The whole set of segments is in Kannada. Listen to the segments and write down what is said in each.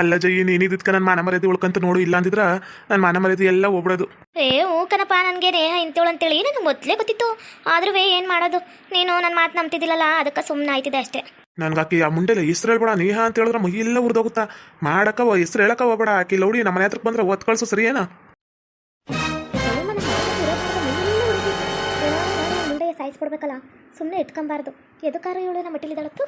ಅಲ್ಲ ಜಯಿ ನೀನಿದ್ದಕ್ಕೆ ನನ್ನ ಮಾನ ಮರ್ಯಾದೆ ಉಳ್ಕಂತ ನೋಡು ಇಲ್ಲ ಅಂದಿದ್ರ ನನ್ನ ಮಾನ ಮರ್ಯಾದೆ ಎಲ್ಲ ಹೋಗ್ಬಿಡೋದು ಏ ಹ್ಞೂ ಕಣಪ್ಪ ನನಗೆ ನೇಹ ಇಂತೇಳು ಅಂತೇಳಿ ನನಗೆ ಮೊದಲೇ ಗೊತ್ತಿತ್ತು. ಆದ್ರೂ ಏನು ಮಾಡೋದು? ನೀನು ನನ್ನ ಮಾತು ನಂಬ್ತಿದ್ದಿಲ್ಲಲ್ಲ ಅದಕ್ಕೆ ಸುಮ್ಮನೆ ಆಯ್ತಿದೆ ಅಷ್ಟೇ. ನನ್ಗೆ ಆಕಿ ಆ ಮುಂಡೆಲ್ಲ ಹೆಸ್ರು ಹೇಳ್ಬೇಡ ನೇಹ ಅಂತ ಹೇಳಿದ್ರೆ ಮೈ ಎಲ್ಲ ಉರ್ದೋಗುತ್ತಾ? ಮಾಡಕ್ಕ ಹೆಸ್ರು ಹೇಳಕ್ಕ ಹೋಗ್ಬೇಡ ಆಕಿ ಲೌಡಿ ನಮ್ಮ ಮನೆ ಹತ್ರಕ್ಕೆ ಬಂದ್ರೆ ಒತ್ ಕಳ್ಸು ಸರಿ ಏನ ಮುಂದೆ ಸಾಯಿಸ್ಬಿಡ್ಬೇಕಲ್ಲ ಸುಮ್ಮನೆ ಇಟ್ಕೊಂಬಾರ್ದು. ಎದಕ್ಕಾರ ಇವಳು ನಮ್ಮ ಮಟ್ಟಿಲಿದ್ದಾಳತ್ತು?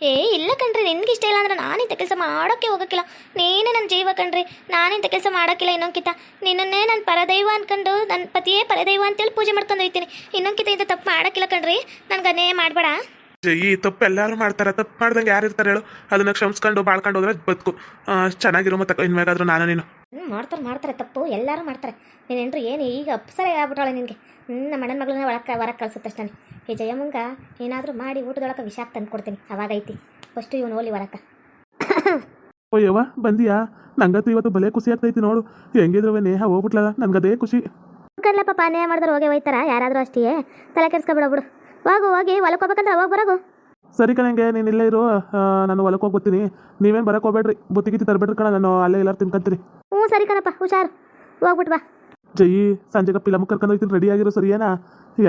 ಏ ಇಲ್ಲ ಕಣ್ರಿ ನಿನ್ಗೆ ಇಷ್ಟ ಇಲ್ಲ ಅಂದ್ರೆ ನಾನಿಂಥ ಕೆಲಸ ಮಾಡೋಕ್ಕೆ ಹೋಗಕ್ಕಿಲ್ಲ. ನೀನೇ ನನ್ನ ಜೀವ ಕಣ್ರಿ ನಾನಿಂಥ ಕೆಲಸ ಮಾಡೋಕ್ಕಿಲ್ಲ ಇನ್ನೊಂಕಿತ ನಿನ್ನನ್ನೇ ನನ್ನ ಪರದೈವ ಅನ್ಕೊಂಡು ನನ್ನ ಪತಿಯೇ ಪರದೈವ ಅಂತೇಳಿ ಪೂಜೆ ಮಾಡ್ಕೊಂಡು ಹೋಗ್ತೀನಿ. ಇನ್ನೊಂಕಿತ ಇಂಥ ತಪ್ಪು ಮಾಡೋಕ್ಕಿಲ್ಲ ಕಣ್ರಿ ನನ್ಗೆ ಅನೇ ಮಾಡಬೇಡ. ಈ ತಪ್ಪು ಎಲ್ಲರೂ ಮಾಡ್ತಾರೆ ತಪ್ಪು ಮಾಡ್ದಂಗೆ ಯಾರು ಇರ್ತಾರೆ ಹೇಳು. ಅದನ್ನ ಕ್ಷಮಿಸ್ಕೊಂಡು ಬಾಳ್ಕೊಂಡು ಹೋದ್ರೆ ಬದುಕು. ಚೆನ್ನಾಗಿರೋ ಮತ್ತೆ ಇನ್ಮೇಗಾದ್ರೂ ನಾನು ನೀನು. ಮಾಡ್ತಾರೆ ಮಾಡ್ತಾರೆ ತಪ್ಪು ಎಲ್ಲರೂ ಮಾಡ್ತಾರೆ. ನೀನೇನ್ರು ಏನು ಈಗ ಅಪ್ಸರ ಆಗ್ಬಿಟ್ಟಾಳೆ ನಿನಗೆ. ನಮ್ಮ ಅಣ್ಣನ ಮಗಳನ್ನ ಒಳಕ್ಕೆ ಹೊರಗೆ ಕಳ್ಸುತ್ತಷ್ಟೇ ಈ ಜಯಮ್ಮಂಗ ಏನಾದರೂ ಮಾಡಿ ಊಟದೊಳಗೆ ವಿಷಾಕ್ ತಂದು ಕೊಡ್ತೀನಿ. ಅವಾಗೈತಿ. ಫಸ್ಟು ಇವನು ಓಲಿ ಹೊರಕ್ಕೆ ಓಯ್ಯವ್ವ ಬಂದಿಯಾ? ನಂಗತ್ತು ಇವತ್ತು ಬಲೆ ಖುಷಿ ಆಗ್ತೈತಿ ನೋಡು. ಹೆಂಗಿದ್ರು ನೇಹ ಹೋಗ್ಬಿಟ್ಲಲ್ಲ ಅದೇ ಖುಷಿ. ಕರ್ಲ ಪಾಪ ನೇಹ ಮಾಡಿದ್ರೆ ಹೋಗಿ ಹೋಯ್ತಾರ ಯಾರಾದರೂ ಅಷ್ಟೇ ತಲೆ ಕೆಡ್ಸ್ಕೊಬಿಡ ಬಿಡು. ಹೋಗು ಹೋಗಿ ಹೊಲಕ್ಕೆ ಹೋಗ್ಬೇಕಂದ್ರೆ ಹೋಗಿ ಬರೋಗು. ಸರಿ ಕಣಂಗೆ ನೀನು ಇಲ್ಲೇ ಇರು. ನಾನು ಹೊಲಕ್ಕೆ ಹೋಗ್ಬೋತೀನಿ ನೀವೇನು ಬರಕ್ಕೆ ಹೋಗ್ಬೇಡ್ರಿ. ಬುತ್ತಿಗಿತ್ತಿ ತರಬೇಡ್ರಿ ಕಣ ನಾನು ಅಲ್ಲೇ ಎಲ್ಲರೂ ತಿನ್ಕಂತೀರಿ ಹ್ಞೂ ಸರಿ ಕಣಪ್ಪ ಹುಷಾರು. ಹೋಗ್ಬಿಟ್ ಬಾ. ಜಯಿ ಸಂಜೆಗೆ ಫಿಲಮ್ ಕರ್ಕೊಂಡು ಹೋಗ್ತೀನಿ ರೆಡಿ ಆಗಿರೋ ಸರಿಯೇನಾ?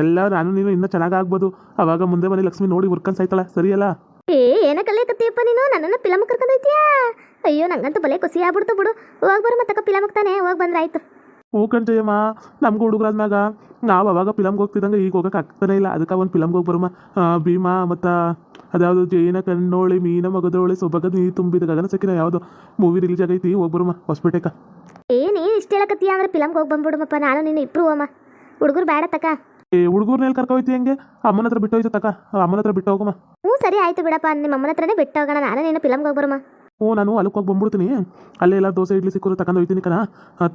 ಎಲ್ಲ ನಾನು ನೀನು ಇನ್ನೂ ಚೆನ್ನಾಗಿ ಆಗ್ಬೋದು. ಅವಾಗ ಮುಂದೆ ಮನೆ ಲಕ್ಷ್ಮಿ ನೋಡಿ ಉರ್ಕನ್ ಸಾಯ್ತಾಳೆ ಸರಿಯಲ್ಲ? ಏ ಏನ ಕತ್ತಿಯಪ್ಪ ನೀನು? ನನ್ನನ್ನು ಪಿಲಮ್ ಕರ್ಕೊಂಡೈತಿಯಾ ಅಯ್ಯೋ ನಂಗಂತೂ ಬಲೆ ಖುಷಿ ಆಗ್ಬಿಡ್ತು ಬಿಡು. ಹೋಗಿ ಬರು ಮತ್ತಕ್ಕ ಪಿಲಮಕ್ ತಾನೆ ಹೋಗಿ ಬಂದ್ರೆ ಆಯ್ತು. ಹ್ಞೂ ಕಣ್ಜಯಮ್ಮ ನಮ್ಗೆ ಹುಡುಗರಾದ್ಮ್ಯಾಗ ನಾವು ಅವಾಗ ಫಿಲಮ್ಗೆ ಹೋಗ್ತಿದ್ದಂಗೆ ಈಗ ಹೋಗಕ್ಕೆ ಆಗ್ತಾನೆ ಇಲ್ಲ. ಅದಕ್ಕೆ ಒಂದು ಫಿಲಮ್ಗೆ ಹೋಗಿ ಬರಮ್ಮ ಭೀಮಾ ಮತ್ತು ಅದ್ಯಾವುದು ಜೈನ ಕಣ್ಣೋಳಿ ಮೀನ ಮಗದೋಳಿ ಸೊಬಗದ ನೀ ತುಂಬಿದ ಗಗನ ಸಕ್ಕಿನ ಯಾವುದು ಮೂವಿ ರಿಲೀಸ್ ಆಗೈತಿ ಹೋಗಿ ಬರಮ್ಮ ಹೊಸ್ಪೇಟೆಕ. ಇಷ್ಟ ಹೇಳಕತ್ತೀಯ ಅಂದ್ರೆ ಫಿಲಮ್ಗೆ ಹೋಗಿ ಬಂದ್ಬಿಡುಮಪ್ಪ ನಾನು ನೀನು ಇಬ್ರು ಅಮ್ಮ. ಹುಡುಗರು ಬೇಡ ತಕ. ಏ ಹುಡುಗರ್ನೆಲ್ಲಿ ಕರ್ಕೊ ಹೋಯ್ತಿ ಹೆಂಗೆ? ಅಮ್ಮನ ಹತ್ರ ಬಿಟ್ಟು ಹೋಯ್ತು ತಕ. ಅಮ್ಮನ ಹತ್ರ ಬಿಟ್ಟು ಹೋಗಮ್ಮ ಹ್ಞೂ ಸರಿ ಆಯ್ತು ಬಿಡಪ್ಪ ನಿಮ್ಮ ಅಮ್ಮನ ಹತ್ರನೇ ಬಿಟ್ಟು ಹೋಗೋಣ ನಾನು ನಿನ್ನ ಫಿಲಮ್ಗೆ ಹೋಗಿ ಬರಮ್ಮ ಹ್ಞೂ ನಾನು ಅಲ್ಲಕ್ಕೆ ಹೋಗಿ ಬಂದ್ಬಿಡ್ತೀನಿ. ಅಲ್ಲೇ ಎಲ್ಲ ದೋಸೆ ಇಡ್ಲಿ ಸಿಕ್ಕಿದ್ರು ತಗೊಂಡು ಹೋಯ್ತೀನಿ ಕಣ.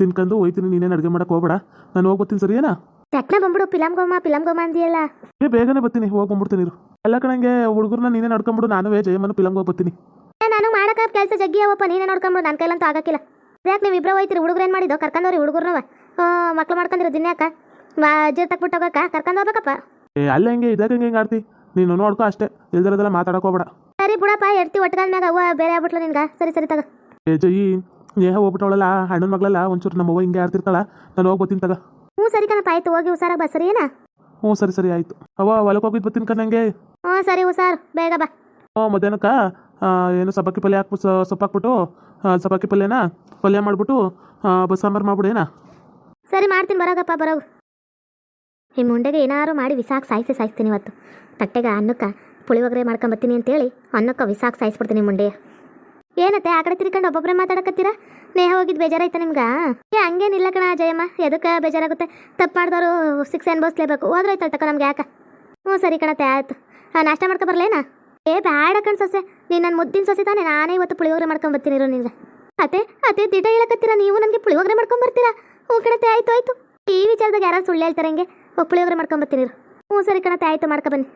ತಿನ್ಕೊಂಡು ಹೋಯ್ತೀನಿ ನೀನೇನು ಅಡುಗೆ ಮಾಡಕ್ಕೆ ಹೋಗ್ಬೇಡ. ನಾನು ಹೋಗ್ಬತ್ತೀನಿ ಸರಿ ಸರಿಯೇನಾ? ಚಟ್ನ ಬಂದ್ಬಿಡು ಫಿಲಮ್ಗೋಮ ಫಿಲಮ್ಗೋಮ ಅಂದಿಯಲ್ಲ. ಏ ಬೇಗನೆ ಬರ್ತೀನಿ ಹೋಗಿ ಬಂದ್ಬಿಡ್ತೀನಿ ಇರು. ಎಲ್ಲ ಕಣಂಗೆ ಹುಡುಗರನ್ನ ನೀನೇ ನಡ್ಕೊಂಬಿಡು ನಾನು ಜಯಮ್ಮನ ಫಿಲಮ್ಗೆ ಹೋಗಿ ಬರ್ತೀನಿ. ನಾನು ಮಾಡಕ ಕೆಲಸ ಜಗ್ಗಿ ಅವಪ್ಪ ನೀನೇ ನೋಡ್ಕೊಂಬಿಡು ನನ್ನ ಕೈಲಂತೂ ಆಗಕ್ಕಿಲ್ಲ. ಯಾಕೆ ನೀವು ಇಬ್ಬರು ಹೋಯ್ತಿರಿ? ಹುಡುಗರು ಏನು ಮಾಡಿದ್ದು? ಕರ್ಕೊಂಡವ್ರಿ ಹುಡುಗರ್ನವ ಮಕ್ಳು ಮಾಡ್ಕೊಂಡಿರೋ ದಿನ್ಯಾಕ ತಕ್ಕ ತಕ್ಬಿಟ್ಟು ಹೋಗಕ್ಕ? ಕರ್ಕೊಂಡು ಹೋಗ್ಬೇಕಪ್ಪ. ಏ ಅಲ್ಲ ಹೆಂಗೆ? ಇದಾಗ ಹೆಂಗೆ ಹಿಂಗೆ ಆಡ್ತಿ? ನೀನು ನೋಡ್ಕೊ ಅಷ್ಟೇ. ಇಲ್ದಿರೋದೆಲ್ಲ ಮಾತಾಡಕ್ಕೆ ಹೋಗ್ಬೇಡ. ಸರಿ ಬಿಡಪ್ಪ ಎಡ್ತಿ ಒಟ್ಟಗಲ್ಮ್ಯಾಗ ಅವ್ವ ಬೇರೆ ಆಗ್ಬಿಟ್ಲ ನಿನ್ಗೆ. ಸರಿ ಸರಿ ತಗ. ಏ ಜಯಿ ನೇಹ ಹೋಗ್ಬಿಟ್ಟವಳಲ್ಲ ಹಣ್ಣನ ಮಗಳಲ್ಲ ಒಂಚೂರು ನಮ್ಮ ಅವ್ವ ಹಿಂಗೆ ಆಡ್ತಿರ್ತಾಳ ನಾನು ಹೋಗಿ ಬರ್ತೀನಿ ತಗ. ಹ್ಞೂ ಸರಿ ಕಣಪ್ಪ ಆಯ್ತು ಹೋಗಿ ಹುಷಾರಾಗ ಬಾ ಸರಿ ಏನಾ ಹ್ಞೂ ಸರಿ ಸರಿ ಆಯ್ತು. ಅವ ಹೊಲಕ್ಕೆ ಹೋಗಿದ್ದು ಬರ್ತೀನಿ ಕಣಂಗೆ ಹ್ಞೂ ಸರಿ ಹುಷಾರು ಬೇಗ ಬಾ. ಹ್ಞೂ ಮಧ್ಯಾಹ್ನಕ್ಕ ಏನು ಸಬ್ಬಕ್ಕಿ ಪಲ್ಯ ಹಾಕ್ಬಿಟ್ಟು ಸೊಪ್ಪು ಹಾಕ್ಬಿಟ್ಟು ಸಬ್ಬಕ್ಕಿ ಪಲ್ಯನ? ಪಲ್ಯ ಮಾಡಿಬಿಟ್ಟು ಸಾಂಬಾರು ಮಾಡ್ಬಿಡೇನಾ? ಸರಿ, ಮಾಡ್ತೀನಿ ಬರೋಗಪ್ಪ ಬರೋ ಈ ಮುಂಡೆಗೆ ಏನಾರು ಮಾಡಿ ವಿಸಾಕ್ ಸಾಯಿಸಿ ಸಾಯಿಸ್ತೀನಿ ಇವತ್ತು. ತಟ್ಟೆಗೆ ಅನ್ನಕ್ಕೆ ಪುಳಿಯೋಗರೆ ಮಾಡ್ಕೊಂಬತ್ತೀನಿ ಅಂತೇಳಿ ಅನ್ನಕ್ಕೆ ವಿಸಾಕ್ ಸಾಯಿಸ್ಬಿಡ್ತೀನಿ ಮುಂಡೆ ಏನತ್ತೆ, ಆ ಕಡೆ ತಿರ್ಕೊಂಡು ಒಬ್ಬೊಬ್ಬರೇ ಮಾತಾಡಕತ್ತೀರಾ? ನೇಹ ಹೋಗಿದ್ದು ಬೇಜಾರಾಯ್ತಾ ನಿಮ್ಗೆ? ಏ, ಹಂಗೇನಿಲ್ಲ ಕಣ ಜಯಮ್ಮ ಎದಕ್ಕೆ ಬೇಜಾರಾಗುತ್ತೆ? ತಪ್ಪು ಮಾಡಿದವರು ಶಿಕ್ಷೆ ಹೋದ್ರೆ ಹೋದ್ರಾಯ್ತಲ್ಲ ತಕ ನಮ್ಗೆ ಯಾಕೆ? ಹ್ಞೂ, ಸರಿ ಕಣತ್ತೆ, ಆಯಿತು. ನಾಷ್ಟ ಮಾಡ್ಕೊ ಬರ್ಲೇನಾ? ಏ ಬ್ಯಾಡ ಕಣ್ ಸೊಸೆ. ನೀನು ನನ್ನ ಮುದ್ದಿನ ಸೊಸೆ ತಾನೆ. ನಾನೇ ಇವತ್ತು ಪುಳಿಯೋಗರೆ ಮಾಡ್ಕೊಂಬರ್ತೀನಿ ಇರೋ ನಿನ್ಗೆ ಅತೆ ಅತೆ ದಿಟ ಹೇಳಕತ್ತೀರಾ? ನೀವು ನನಗೆ ಪುಳಿಯೋಗರೆ ಮಾಡ್ಕೊಂಬರ್ತೀರಾ ಹ್ಞೂ ಕಣತೆ ಆಯ್ತು ಆಯ್ತು. ಈ ವಿಚಾರದಾಗ ಯಾರು ಸುಳ್ಳು ಹೇಳ್ತಾರೆ ಹಂಗೆ? ಪುಳಿಯೋಗರೆ ಮಾಡ್ಕೊಂಬರ್ತೀನಿ ಬರ್ತೀನಿ ಹ್ಞೂ ಸರಿ ಕಣತೆ ಆಯ್ತು, ಮಾಡ್ಕೊ ಬನ್ನಿ.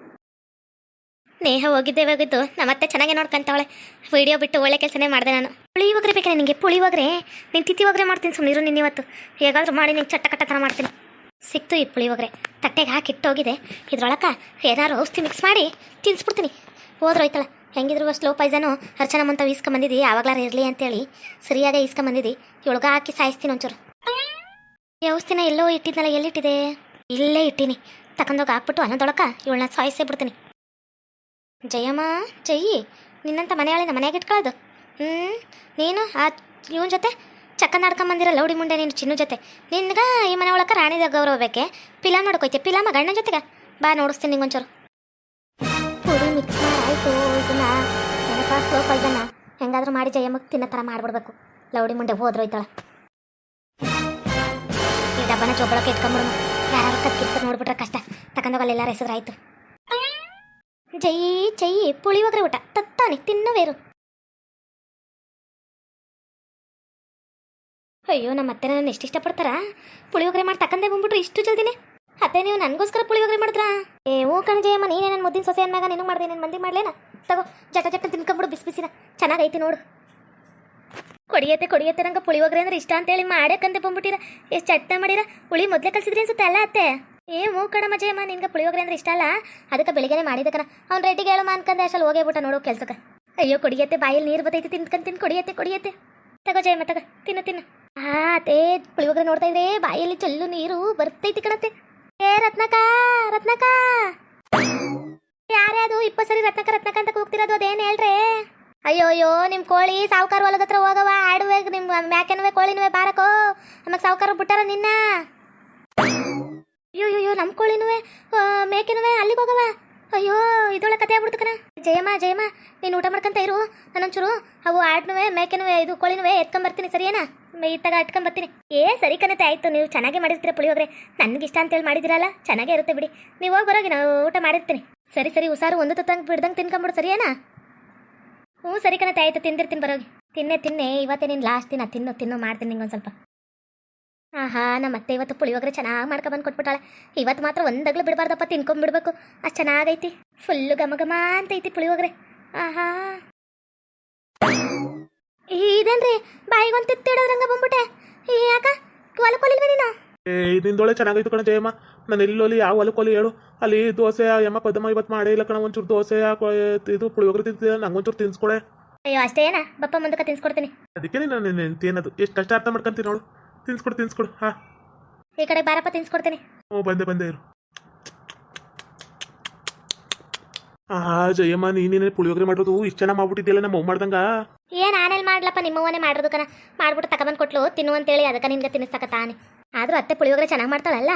ನೇಹ ಹೋಗಿದ್ದೆ ಹೋಗಿದ್ದು. ನಮ್ಮತ್ತೆ ಚೆನ್ನಾಗಿ ನೋಡ್ಕೊಂತಾವಳೆ. ವಿಡಿಯೋ ಬಿಟ್ಟು ಒಳ್ಳೆ ಕೆಲಸನೇ ಮಾಡಿದೆ ನಾನು. ಪುಳಿಯೋಗರೆ ಬೇಕಾ ನಿನಗೆ ಪುಳಿಯೋಗರೆ? ನೀನು ತಿತಿ ಹೋಗ್ರೆ ಮಾಡ್ತೀನಿ ಸುಮ್ಮನಿರು ನಿನ್ನ ಇವತ್ತು. ಹೇಗಾದ್ರೂ ಮಾಡಿ ನಿಂಗೆ ಚಟ್ಟ ಕಟ್ಟ ಥರ ಮಾಡ್ತೀನಿ. ಸಿಕ್ತು ಈ ಪುಳಿಯೋಗರೆ. ತಟ್ಟೆಗೆ ಹಾಕಿ ಇಟ್ಟೋಗಿದೆ. ಇದ್ರೊಳಗೆ ಏನಾರು ಔಷಧಿ ಮಿಕ್ಸ್ ಮಾಡಿ ತಿನ್ಸ್ಬಿಡ್ತೀನಿ. ಹೋದ್ರೋಯ್ತಲ್ಲ ಹೆಂಗಿದ್ರು ಸ್ಲೋ ಪಾಯ್ಸನು ಅರ್ಚನಮ್ಮಂತ ಈಸ್ಕೊಂಬಂದಿದ್ದಿ ಯಾವಾಗ್ಲಾರ ಇರಲಿ ಅಂತೇಳಿ. ಸರಿಯಾಗಿ ಈಸ್ಕೊಂಬಂದಿದ್ದಿ ಇವಳಗ ಹಾಕಿ ಸಾಯಿಸ್ತೀನಿ ಒಂಚೂರು. ವ್ಯವಸ್ಥೆನ ಎಲ್ಲೋ ಇಟ್ಟಿದ್ನಲ್ಲ, ಎಲ್ಲಿಟ್ಟಿದೆ? ಇಲ್ಲೇ ಇಟ್ಟಿನಿ. ತಕೊಂಡೋಗಿ ಹಾಕ್ಬಿಟ್ಟು ಅನ್ನದೊಳಕ ಇವಳನ್ನ ಸಾಯಿಸೇ ಬಿಡ್ತೀನಿ. ಜಯಮ್ಮ, ಜಯಿ, ನಿನ್ನಂತ ಮನೆಯಾಳಿನ ಮನೆಯಾಗ ಇಟ್ಕೊಳ್ಳೋದು ಹ್ಞೂ ನೀನು, ಆ ಇವನ ಜೊತೆ ಚಕ್ಕನ ಆಡ್ಕೊಂಬಂದಿರ ಲೌಡಿ ಮುಂಡೆ ನೀನು ಚಿನ್ನು ಜೊತೆ. ನಿನ್ಗೆ ಈ ಮನೆ ಒಳಗೆ ರಾಣಿದ ಗೌರವ ಬೇಕೆ? ಪಿಲಾ ನೋಡ್ಕೊಯ್ತೆ. ಪಿಲಾಮ ಗಂಡನ ಜೊತೆಗೆ? ಬಾ, ನೋಡಿಸ್ತೀನಿ ನಿಂಗೊಂಚೂರು. ಪುಡಿ ಪಾಯ್ಸನ್ನ ಹೆಂಗಾದ್ರೂ ಮಾಡಿ ಜಯಮ್ಮಗ್ ತಿನ್ನೋ ಥರ ಮಾಡ್ಬಿಡ್ಬೇಕು. ಲೌಡಿ ಮುಂಡೆ ಹೋದ್ರೋಯ್ತಾಳೆ. ಈ ಡಬ್ಬನ ಚೊಬ್ಬಳಕ್ಕೆ ಇಟ್ಕೊಂಬಿಡೋಣ ಯಾರು ಕತ್ಕಿರ್ತಾರೆ ನೋಡ್ಬಿಟ್ರೆ ಕಷ್ಟ. ತಕೊಂಡೋಗಲ್ಲ ಎಲ್ಲಾರ ಹೆಸರಾಯ್ತು ಜೈ ಜೈ ಪುಳಿಯೋಗರೆ ಊಟ. ತತ್ತಾನೆ ತಿನ್ನವೇರು ಅಯ್ಯೋ ನಮ್ಮ ಅತ್ತೆ ನನ್ನ ಎಷ್ಟು ಇಷ್ಟಪಡ್ತಾರ? ಪುಳಿಯೋಗರೆ ಮಾಡಿ ತಕ್ಕಂದೇ ಬಂದ್ಬಿಟ್ರು ಇಷ್ಟು ಜಲ್ದಿನೇ. ಅತ್ತೆ ನೀವು ನನಗೋಸ್ಕರ ಪುಳಿಯೋಗರೆ ಮಾಡಿದ್ರಾ ಏ ಓ ಕಣಜಯಮ್ಮ ನೀನೇ ನನ್ನ ಮುದ್ದಿನ ಸೊಸೆ ಅನ್ನಾಗ ನೀನು ಮಾಡಿದೆ ನನ್ನ ಮಂದಿ ಮಾಡಲೇನ? ತಗೋ, ಜಟ ಜಟ ತಿನ್ಕೊಂಬಿಡು, ಬಿಸಿ ಬಿಸಿನ. ಚೆನ್ನಾಗೈತಿ ನೋಡು. ಕೊಡಿಯತ್ತೆ ಕೊಡಿಯತ್ತೆ, ನಂಗೆ ಪುಳಿಯೋಗರೆ ಅಂದ್ರೆ ಇಷ್ಟ ಅಂತೇಳಿ ಮಾಡಕ್ಕಂತ ಬಂದ್ಬಿಟ್ಟಿರ. ಎಷ್ಟು ಚಟ್ನ ಮಾಡಿರ? ಹುಳಿ ಮೊದಲೇ ಕಲಿಸಿದ್ರಿ ಅನ್ಸುತ್ತೆ ಅಲ್ಲ ಅತ್ತೆ? ಏ ಮೂ ಕಣಮ್ಮ ಜಯಮ್ಮ, ನಿನ್ಗೆ ಪುಳಿಯೋಗರೆ ಅಂದ್ರೆ ಇಷ್ಟ ಅಲ್ಲ? ಅದಕ್ಕೆ ಬೆಳಿಗ್ಗೆನೇ ಮಾಡಿದ ಕಣ. ಅವ್ನು ರೆಡ್ಡಿಗೆ ಹೇಳಮ್ಮ ಅನ್ಕಂದೆ ಅಷ್ಟಲ್ಲಿ ಹೋಗೇಬಿಟ್ಟ ನೋಡೋ ಕೆಲ್ಸಕ್ಕೆ. ಅಯ್ಯೋ, ಕೊಡಿಯತ್ತೆ, ಬಾಯಲ್ಲಿ ನೀರು ಬತ್ತೈತಿ ತಿನ್ಕಂತ ತಿನ್, ಕೊಡಿಯತ್ತೆ ಕೊಡಿಯತ್ತೆ. ತಗೋ ಜಯಮ್ಮ, ತಗೋ, ತಿನ್ನು ತಿನ್ನು. ಆ ಅದೇ ಪುಳಿಯೋಗರೆ ನೋಡ್ತಾ ಇದ್ರೆ ಬಾಯಲ್ಲಿ ಚಲ್ಲು ನೀರು ಬರ್ತೈತಿ ಕಣತ್ತೆ ಏ ರತ್ನಕ ರತ್ನಕ ಯಾರೇ ಅದು? ಇಪ್ಪತ್ತು ಸರಿ ರತ್ನಕ ರತ್ನಕ ಅಂತ ಕೂಗ್ತಿರೋದು, ಅದೇನು ಹೇಳ್ರಿ? ಅಯ್ಯೋ ಅಯ್ಯೋ ನಿಮ್ಮ ಕೋಳಿ ಸಾವುಕಾರ ಹೊಲದ ಹತ್ರ ಹೋಗವ ಆಡುವೆ ನಿಮ್ಮ ಮ್ಯಾಕೆನುವೆ, ಕೋಳಿನುವೆ ಬಾರಕೋ. ನಮಗೆ ಸಾವುಕಾರ ಬಿಟ್ಟಾರ ನಿನ್ನ. ಅಯ್ಯೋ ಅಯ್ಯೋ ನಮ್ಮ ಕೋಳಿನುವೆ ಮೇಕೆನುವೆ, ಅಲ್ಲಿಗೆ ಹೋಗವ ಅಯ್ಯೋ ಇದೊಳ ಕತೆ ಆಗ್ಬಿಡ್ತು ಕಣ. ಜಯಮ್ಮ ಜಯಮ್ಮ, ನೀನು ಊಟ ಮಾಡ್ಕೊಂತ ಇರು. ನಾನೊಂಚೂರು ಅವು ಆಡ್ನುವೆ ಮೇಕೆನುವೆ, ಇದು ಕೋಳಿನುವೆ ಎತ್ಕೊಂಬರ್ತೀನಿ ಸರಿಯೇನಾ? ಇತ್ತಾಗ ಅಟ್ಕೊಂಬರ್ತೀನಿ ಏ, ಸರಿ ಕಣತೆ ಆಯಿತು. ನೀವು ಚೆನ್ನಾಗೇ ಮಾಡಿರ್ತೀರ ಪುಳಿಯೋಗ್ರೆ. ನನಗೆ ಇಷ್ಟ ಅಂತೇಳಿ ಮಾಡಿದಿರಲ್ಲ? ಚೆನ್ನಾಗೇ ಇರುತ್ತೆ ಬಿಡಿ. ನೀವು ಹೋಗಿ ಬರೋಗಿ, ನಾವು ಊಟ ಮಾಡಿರ್ತೀನಿ. ಸರಿ ಸರಿ, ಹುಷಾರು. ಒಂದು ತಂಗೆ ಬಿಡ್ದಂಗೆ ತಿನ್ಕೊಂಬಿಡು, ಸರಿಯೇನಾ? ಹ್ಞೂ, ಸರಿ ಕಣತೆ ಆಯಿತು. ತಿಂದಿರ್ತೀನಿ ಬರೋಗಿ. ತಿನ್ನೇ ತಿನ್ನೇ. ಇವತ್ತೇ ನೀನು ಲಾಸ್ಟ್ ದಿನ. ತಿನ್ನು ತಿನ್ನು, ಮಾಡ್ತೀನಿ ನಿಂಗೆ ಒಂದು ಸ್ವಲ್ಪ. ಆಹಾ ನಮ್ಮ ಅತ್ತೆ ಇವತ್ತು ಪುಳಿಯೋಗರೆ ಚೆನ್ನಾಗಿ ಮಾಡ್ಕೊ ಬಂದು ಕೊಟ್ಬಿಟ್ಟಾಳೆ. ಇವತ್ತು ಮಾತ್ರ ಒಂದಗ್ಲು ಬಿಡಬಾರ್ದಪ್ಪ ತಿನ್ಕೊಂಬಿಡ್ಬೇಕು. ಅಷ್ಟು ಚೆನ್ನಾಗೈತಿ. ಫುಲ್ಲು ಘಮ ಅಂತ ಐತಿ ಪುಳಿಯೋಗರೆ. ಆಹಾ. ಇದೇನ್ರಿ ಬಾಯಿಗೊಂದು ತಿತ್ತಿಡೋದ್ರಂಗ ಬಂದ್ಬಿಟ್ಟೆ. ಯಾಕ? ಹೊಲಕೊಲಿಲ್ವ ನೀನು? ಏ ನಿಂದೊಳೆ ಚೆನ್ನಾಗೈತು ಕಣ ಜಯಮ್ಮ ನಾನು ಎಲ್ಲೋಲಿ ಯಾವ ಹೊಲಕ್ಕೋಲಿ ಹೇಳು. ಅಲ್ಲಿ ದೋಸೆ ಯಮ್ಮ ಪದಮ್ಮ ಇವತ್ತು ಮಾಡೇ ಇಲ್ಲ ಕಣ ಒಂಚೂರು ದೋಸೆ ಕೊ- ಇದು ಪುಳಿಯೋಗರೆ ತಿಂತಿದ್ದೆ ನಂಗೊಂಚೂರು ತಿನ್ಸ್ಕೊಡೆ. ಅಯ್ಯೋ ಅಷ್ಟೇನಾ? ಬಪ್ಪ ಮುಂದಕ್ಕೆ ತಿನ್ಸ್ಕೊಡ್ತೀನಿ. ಅದಕ್ಕೆ ನಾನು ತಿನ್ನೋದು ಎಷ್ಟು ಕಷ್ಟ ಅರ್ಥ ಮಾಡ್ಕೊಂತೀನಿ ನೋಡು ತಿನ್ಸ್ಕೊಡು ತಿನ್ಸ್ಕೊಡು. ಹಾ. ಈ ಕಡೆ ಬಾರಪ್ಪ ತಿನ್ಸ್ಕೊಡ್ತೇನೆ. ಹ್ಞೂ ಬಂದೆ ಬಂದೆ ಇರು. ಆ ಜಯಮ್ಮ ನೀನೇನೇ ಪುಳಿಯೋಗರೆ ಮಾಡೋದು ಇಷ್ಟ ಚೆನ್ನಾಗಿ ಮಾಡ್ಬಿಟ್ಟಿದ್ದಿಲ್ಲ ನಮ್ಮ ಅವ್ವ ಮಾಡ್ದಂಗ? ಏನ್ ಆನೆಲ್ ಮಾಡ್ಲಪ್ಪ ನಿಮ್ಮವನೇ ಮಾಡಿರೋದು ಕಣ. ಮಾಡ್ಬಿಟ್ಟು ತಗೊಂಬಂದು ಕೊಟ್ಲು ತಿನ್ನು ಅಂತೇಳಿ ಅದಕ್ಕ ನಿನ್ಗೆ ತಿನ್ನಿಸ್ತಕ ತಾನೆ ಆದ್ರೂ ಅತ್ತೆ ಪುಳಿಯೋಗರೆ ಚೆನ್ನಾಗಿ ಮಾಡ್ತಾಳಲ್ಲ?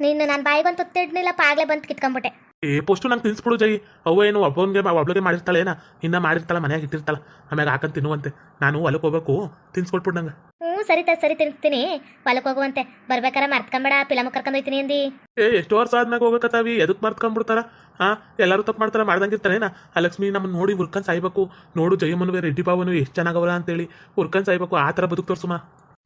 ನೀನು ನಾನು ಬಾಯಿಗೊಂದು ತುತ್ತಿಡ್ನಿಲ್ಲಪ್ಪ ಆಗ್ಲೇ ಬಂದು ಕಿತ್ಕೊಂಬಿಟ್ಟೆ. ಏ ಪೋಸ್ಟು ನಂಗೆ ತಿನ್ಸ್ಬಿಡು ಜೈ. ಅವ್ವ ಏನು ಒಬ್ಬನಿಗೆ ಒಬ್ಳಿಗೆ ಮಾಡಿರ್ತಾಳೆ ಏನ ಇನ್ನ ಮಾಡಿರ್ತಾಳ ಮನ್ಯಾಗ ಇಟ್ಟಿರ್ತಾಳ. ಆಮ್ಯಾಗ ಹಾಕಂತ ತಿನ್ನುವಂತೆ. ನಾನು ಹೊಲಕ್ಕೆ ಹೋಗ್ಬೇಕು. ತಿನ್ಸ್ಕೊಟ್ಬಿಡು ನಂಗೆ. ಹ್ಞೂ ಸರಿ ತಿಂತೀನಿ ಹೊಲಕ್ಕೆ ಹೋಗುವಂತೆ. ಬರ್ಬೇಕಾರ ಮರ್ತ್ಕೊಂಬೇಡ ಪಿಲಮ್ ಕರ್ಕೊಂಡ್ ಹೋಯ್ತೀನಿ ಅಂದಿ. ಏ ಎಷ್ಟು ವರ್ಷ ಆದ್ಮ್ಯಾಗ ಹೋಗ್ಬೇಕತ್ತಾವಿ ಎದಕ್ಕೆ ಮರ್ತ್ಕೊಂಡ್ಬಿಡ್ತಾರ? ಹಾ ಎಲ್ಲರೂ ತಪ್ಪು ಮಾಡ್ತಾರ ಮಾಡ್ದಂಗಿರ್ತಾನೇನ ಆ ಲಕ್ಷ್ಮಿ ನಮ್ಮನ್ನ ನೋಡಿ ಉರ್ಕನ್ ಸಾಯ್ಬೇಕು. ನೋಡು ಜಯಮ್ಮನುವೆ ರೆಡ್ಡಿ ಬಾಬನು ಎಷ್ಟು ಚೆನ್ನಾಗವಲ್ಲ ಅಂತೇಳಿ. ಉರ್ಕನ್ ಸಾಯ್ಬೇಕು ಆ ಥರ ಬದುಕು ತೋರ್ಸುಮ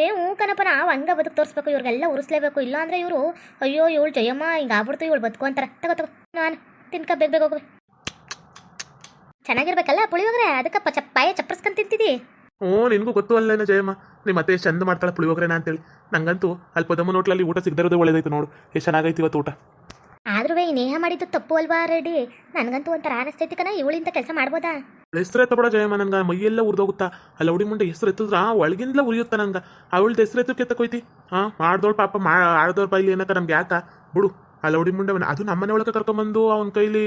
ಏ ಹ್ಞೂ ಕಣಪ್ಪ ನಾವು ಹಂಗ ಬದುಕು ತೋರಿಸ್ಬೇಕು ಇವ್ರಿಗೆಲ್ಲ ಉರಿಸ್ಲೇಬೇಕು. ಇಲ್ಲ ಅಂದ್ರೆ ಇವರು ಅಯ್ಯೋ ಇವಳು ಜಯಮ್ಮ ಹಿಂಗೆ ಆಗ್ಬಿಡ್ತು ಇವಳು ಬದುಕು ಅಂತಾರೆ. ತಗೋ ತಗೋ ನಾನು ತಿನ್ಕ ಬೇಗ ಬೇಗ ಹೋಗ್ಬೇಕು ಚೆನ್ನಾಗಿರ್ಬೇಕಲ್ಲ ಪುಳಿಯೋಗ್ರೆ? ಅದಕ್ಕೆ ಚಪ್ಪಾಯ ಚಪ್ಪರ್ಸ್ಕೊಂಡ್ ತಿಂತಿದ್ದಿ ಹ್ಞೂ ನಿನಗೂ ಗೊತ್ತು ಅಲ್ಲೇನ ಜಯಮ್ಮ? ನಿಮ್ಮ ಮತ್ತೆ ಎಷ್ಟು ಚಂದ ಮಾಡ್ತಾಳೆ ಪುಳಿಯೋಗ್ರೆನ ಅಂತೇಳಿ. ನಂಗಂತೂ ಅಲ್ಲಿ ಪದಮ್ಮ ನೋಟ್ಲಲ್ಲಿ ಊಟ ಸಿಗದಿರೋದು ಒಳ್ಳೇದಾಯ್ತು ನೋಡು. ಎಷ್ಟು ಚೆನ್ನಾಗೈತಿ ಇವತ್ತು ಊಟ. ಆದ್ರೂ ಈ ನೇಹ ಮಾಡಿದ್ದು ತಪ್ಪು ಅಲ್ವಾ ರೆಡಿ? ನನಗಂತೂ ಒಂಥರ ಅನಿಸ್ತೈತಿ ಕಣ ಇವಳಿಂದ ಕೆಲಸ ಮಾಡ್ಬೋದಾ? ಹೆಸರು ಎತ್ತಬೇಡ ಜಯಮ್ಮ ನಂಗೆ ಮೈಯೆಲ್ಲ ಉರ್ದೋಗುತ್ತಾ? ಅಲ್ಲಿ ಹುಡಿ ಮುಂಡೆ ಹೆಸರು ಎತ್ತಿದ್ರ ಒಳಗಿಂದ್ಲ ಉರಿಯುತ್ತ ನಂಗೆ ಅವಳ್ದು ಹೆಸರು ಎತ್ತಕ್ಕೆ ತಕೋಯ್ತಿ ಹಾ ಮಾಡ್ದೋಳು ಪಾಪ ಮಾ ಆಡ್ದೋಳ ಬೈಲಿ ಏನಕ್ಕ ನಮ್ಗೆ ಯಾಕ ಬಿಡು ಆ ಲೌಡಿ ಮುಂಡೆ ಅದು ನಮ್ಮನೆ ಒಳಗೆ ಕರ್ಕೊಂಬಂದು ಅವನ ಕೈಲಿ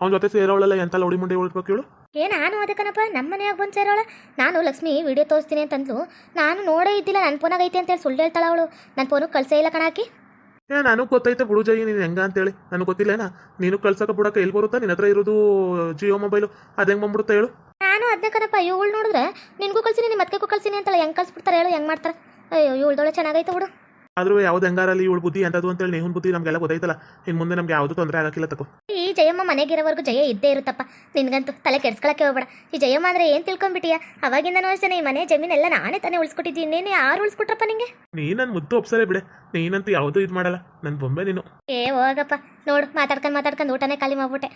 ಅವನ ಜೊತೆ ಸೇರೋಳಲ್ಲ ಎಂತ ಲೌಡಿ ಮುಂಡೆ ಉಳ್ಬೇಕು ಹೇಳು? ಏ ನಾನು ಅದಕ್ಕನಪ್ಪ ನಮ್ಮ ಮನೆಯಾಗ ಬಂದು ಸೇರೋಳ. ನಾನು ಲಕ್ಷ್ಮಿ ವಿಡಿಯೋ ತೋರಿಸ್ತೀನಿ ಅಂತಂದ್ಲು. ನಾನು ನೋಡೇ ಇದ್ದಿಲ್ಲ ನನ್ನ ಫೋನಾಗ ಐತೆ ಅಂತೇಳಿ ಸುಳ್ಳು ಹೇಳ್ತಾಳ ಅವಳು. ನನ್ನ ಫೋನಿಗೆ ಕಳ್ಸೇ ಇಲ್ಲ ಕಣಾಕಿ ಏ ನಾನು ಗೊತ್ತೈತೆ ಬಿಡು ಜೈ ನೀನು ಹೆಂಗ ಅಂತೇಳಿ. ನನಗೆ ಗೊತ್ತಿಲ್ಲೇನ? ನೀನು ಕಳ್ಸಕ್ಕೆ ಬಿಡಕ್ಕೆ ಎಲ್ಲಿ ಬರುತ್ತಾ? ನಿನ್ನ ಹತ್ರ ಇರೋದು ಜಿಯೋ ಮೊಬೈಲು. ಅದು ಹೆಂಗೆ ಬಂದ್ಬಿಡುತ್ತೆ ಹೇಳು. ನಾನು ಅದನ್ನ ಕಣಪ್ಪ ಇವಳು ನೋಡಿದ್ರೆ ನಿನಗೂ ಕಳ್ಸಿನಿ ನಿಮ್ಮ ಮತ್ತೆ ಕಳ್ಸಿನಿ ಅಂತಲ್ಲ ಹೆಂಗೆ ಕಳ್ಸಿಬಿಡ್ತಾರೆ ಹೇಳು ಹೆಂಗೆ ಮಾಡ್ತಾರೆ? ಅಯ್ಯೋ ಇವಳ್ದೊಳೆ ಚೆನ್ನಾಗೈತೆ ಬಿಡು. ಆದ್ರೂ ಯಾವ್ದು ಹೆಂಗಾರಲ್ಲಿ ಇವಳು ಬುದ್ಧಿ ಅಂತದ್ದು ಅಂತೇಳಿ ನೇಹುನ್ ಬುದ್ಧಿ ನಮಗೆಲ್ಲ ಗೊತ್ತಾಯ್ತಲ್ಲ. ಇನ್ನು ಮುಂದೆ ನಮ್ಗೆ ಯಾವುದು ತೊಂದರೆ ಆಗಕ್ಕಿಲ್ಲ ತಗೋ. ಈ ಜಯಮ್ಮ ಮನೆಗಿರೋವರೆಗೂ ಜಯ ಇದ್ದೇ ಇರುತ್ತಪ್ಪ. ನಿನ್ಗಂತೂ ತಲೆ ಕೆಡ್ಸ್ಕೊಳಕ್ಕೆ ಹೋಗ್ಬೇಡ. ಈ ಜಯಮ್ಮ ಅಂದ್ರೆ ಏನ್ ತಿಳ್ಕೊಂಡ್ಬಿಟ್ಟಿಯ? ಅವಾಗಿಂದನೂ ಅಷ್ಟೇ ಈ ಮನೆ ಜಮೀನೆಲ್ಲ ನಾನೇ ತಾನೇ ಉಳಿಸ್ಕೊಟ್ಟಿದ್ದೀನಿ. ಇನ್ನೇನು ಯಾರು ಉಳಿಸ್ಕೊಟ್ರಪ್ಪ ನಿಂಗೆ? ನೀ ನನ್ನ ಮುದ್ದು ಒಪ್ಸರೆ ಬಿಡೆ. ನೀನಂತೂ ಯಾವುದೂ ಇದು ಮಾಡಲ್ಲ. ನನ್ ಬೊಂಬೆ ನೀನು. ಏ ಹೋಗಪ್ಪ. ನೋಡು ಮಾತಾಡ್ಕೊಂಡ್ ಮಾತಾಡ್ಕೊಂಡು ಊಟನೇ ಖಾಲಿ ಮಾಡ್ಬಿಟ್ಟೆ.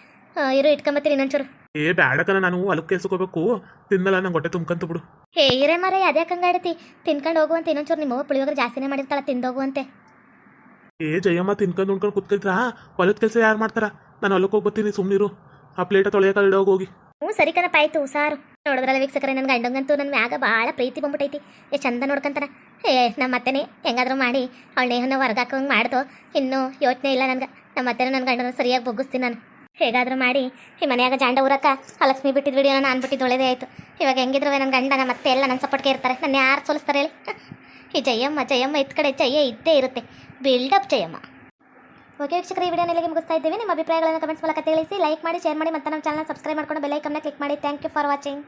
ಇರು ಇಟ್ಕೊಂಬತ್ತೀನಿ ಇನ್ನೊಂಚೂರು ಏ ಬ್ಯಾಡಕನ ನಾನು ಹೊಲಕ್ಕೆ ಕೆಲ್ಸಕ್ಕೆ ಹೋಗ್ಬೇಕು ತಿನ್ನಲ್ಲ ನಂಗೆ ಹೊಟ್ಟೆ ತುಂಬ್ಕಂತ ಬಿಡು. ಹೇ ಇರೇ ಮರೆ ಅದೇ ಕಂಗಾಡತಿ ತಿನ್ಕೊಂಡು ಹೋಗುವಂತೆ ಇನ್ನೊಂಚೂರು ನಿಮ್ಮ ಪುಳಿಯೋಗರೆ ಜಾಸ್ತಿನೇ ಮಾಡಿರ್ತಾಳ ತಿಂದೋಗುವಂತೆ ಏ ಜಯಮ್ಮ ತಿನ್ಕೊಂಡು ಉಣ್ಕೊಂಡು ಕುತ್ಕೊಳ್ತಾ ಹೊಲದ ಕೆಲಸ ಯಾರು ಮಾಡ್ತಾರ? ನಾನು ಹೊಲಕ್ಕೆ ಹೋಗಿ ಬರ್ತೀನಿ ಸುಮ್ಮನಿರು ಆ ಪ್ಲೇಟ ತೊಳೆಯಕ್ಕೆ ಇಡೋಗಿ ಹೋಗಿ. ಹ್ಞೂ ಸರಿ ಕಣಪ್ಪ ಆಯ್ತು ಸಾರು. ನೋಡಿದ್ರಲ್ಲ ವೀಕ್ಷಕರೇ ನನ್ನ ಗಂಡಂಗಂತೂ ನನ್ನ ಮ್ಯಾಗ ಭಾಳ ಪ್ರೀತಿ ಬಂದ್ಬಿಟ್ಟೈತಿ ಎಷ್ಟು ಚಂದ ನೋಡ್ಕೊಂತಾರ ಏ ನಮ್ಮ ಅತ್ತೆನೇ ಹೆಂಗಾದ್ರೂ ಮಾಡಿ ಅವಳ ನೇಹನ ಹೊರಗಾಕಂಗೆ ಮಾಡ್ದು. ಇನ್ನೂ ಯೋಚನೆ ಇಲ್ಲ ನನಗೆ. ನಮ್ಮ ಅತ್ತೆನ ನನ್ನ ಗಂಡನ ಸರಿಯಾಗಿ ಬೊಗ್ಗಿಸ್ತೀನಿ ನಾನು. ಹೇಗಾದ್ರೂ ಮಾಡಿ, ಈ ಮನೆಯಾಗ ಜಾಂಡ ಊರಕ್ಕ ಆ ಲಕ್ಷ್ಮಿ ಬಿಟ್ಟಿದ್ದು ವಿಡಿಯೋ ನಾನು ಬಿಟ್ಟಿದ್ದು ಒಳ್ಳೇದೇ ಆಯಿತು. ಇವಾಗ ಹೆಂಗಿದ್ರು ನನ್ನ ಗಂಡ ನಮ್ಮ ಅತ್ತೆ ಎಲ್ಲ ನನ್ನ ಸಪೋರ್ಟ್ಗೆ ಇರ್ತಾರೆ. ನನ್ನ ಯಾರು ಸೋಲಿಸ್ತಾರೆ ಹೇಳಿ? ಈ ಜಯಮ್ಮ ಜಯಮ್ಮ ಇತ್ತ ಕಡೆ ಜಯ ಇದ್ದೇ ಇರುತ್ತೆ. ಬಿಲ್ಡಪ್ ಜಯಮ್ಮ. ಓಕೆ ವೀಕ್ಷಕರ, ಈ ವಿಡಿಯೋನಲ್ಲಿ ಮುಗಿಸ್ತಾ ಇದ್ದೀವಿ. ನಿಮ್ಮ ಅಭಿಪ್ರಾಯಗಳನ್ನು ಕಮೆಂಟ್ಸ್ ಮೂಲಕ ತಿಳಿಸಿ ಲೈಕ್ ಮಾಡಿ ಶೇರ್ ಮಾಡಿ ಮತ್ತು ನಮ್ಮ ಚಾನಲ್ ಸಬ್ಸ್ಕ್ರೈಬ್ ಮಾಡ್ಕೊಂಡು ಬೆಲ್ಲೈಕನ್ನ ಕ್ಲಿಕ್ ಮಾಡಿ. Thank you for watching